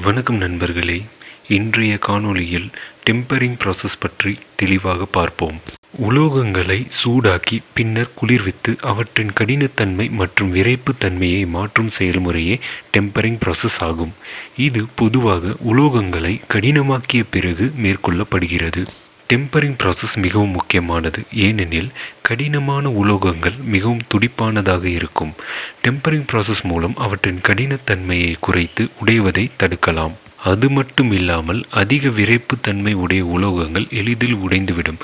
வணக்கம் நண்பர்களே. இன்றைய காணொளியில் டெம்பரிங் ப்ராசஸ் பற்றி தெளிவாக பார்ப்போம். உலோகங்களை சூடாக்கி பின்னர் குளிர்வித்து அவற்றின் கடினத்தன்மை மற்றும் விறைப்பு தன்மையை மாற்றும் செயல்முறையே டெம்பரிங் ப்ராசஸ் ஆகும். இது பொதுவாக உலோகங்களை கடினமாக்கிய பிறகு மேற்கொள்ளப்படுகிறது. டெம்பரிங் ப்ராசஸ் மிகவும் முக்கியமானது. ஏனெனில் கடினமான உலோகங்கள் மிகவும் துடிப்பானதாக இருக்கும். டெம்பரிங் ப்ராசஸ் மூலம் அவற்றின் கடினத்தன்மையை குறைத்து உடைவதை தடுக்கலாம். அது மட்டும் இல்லாமல் அதிக விறைப்பு தன்மை உடைய உலோகங்கள் எளிதில் உடைந்துவிடும்.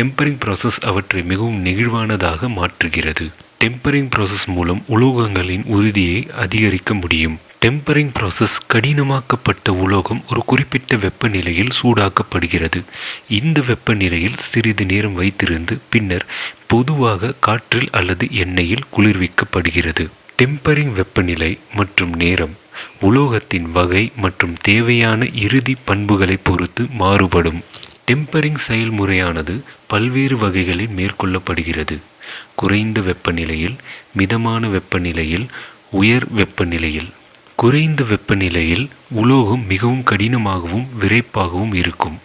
டெம்பரிங் ப்ராசஸ் அவற்றை மிகவும் நெகிழ்வானதாக மாற்றுகிறது. டெம்பரிங் ப்ராசஸ் மூலம் உலோகங்களின் உறுதியை அதிகரிக்க முடியும். டெம்பரிங் ப்ராசஸ் கடினமாக்கப்பட்ட உலோகம் ஒரு குறிப்பிட்ட வெப்பநிலையில் சூடாக்கப்படுகிறது. இந்த வெப்பநிலையில் சிறிது நேரம் வைத்திருந்து பின்னர் பொதுவாக காற்றில் அல்லது எண்ணெயில் குளிர்விக்கப்படுகிறது. டெம்பரிங் வெப்பநிலை மற்றும் நேரம் உலோகத்தின் வகை மற்றும் தேவையான இறுதி பண்புகளை பொறுத்து மாறுபடும். டெம்பரிங் செயல்முறையானது பல்வேறு வகைகளில் மேற்கொள்ளப்படுகிறது. குறைந்த வெப்பநிலையில் மிதமான வெப்பநிலையில் உயர் வெப்பநிலையில் குறைந்த வெப்பநிலையில் உலோகம் மிகவும் கடினமாகவும் விறைப்பாகவும் இருக்கும்.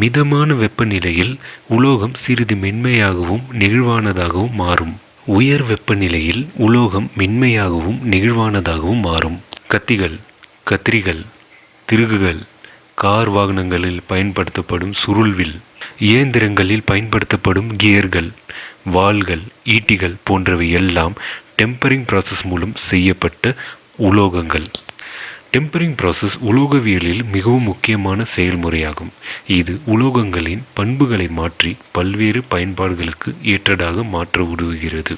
மிதமான வெப்பநிலையில் உலோகம் சிறிது மென்மையாகவும் நெகிழ்வானதாகவும் மாறும். உயர் வெப்பநிலையில் உலோகம் மென்மையாகவும் நெகிழ்வானதாகவும் மாறும். கத்திகள் கத்திரிகள் திருகுகள் கார் வாகனங்களில் பயன்படுத்தப்படும் சுருள்வில் இயந்திரங்களில் பயன்படுத்தப்படும் கியர்கள் வாள்கள் ஈட்டிகள் போன்றவை எல்லாம் டெம்பரிங் ப்ராசஸ் மூலம் செய்யப்பட்ட உலோகங்கள். டெம்பரிங் ப்ராசஸ் உலோகவியலில் மிகவும் முக்கியமான செயல்முறையாகும். இது உலோகங்களின் பண்புகளை மாற்றி பல்வேறு பயன்பாடுகளுக்கு ஏற்றதாக மாற்ற உதவுகிறது.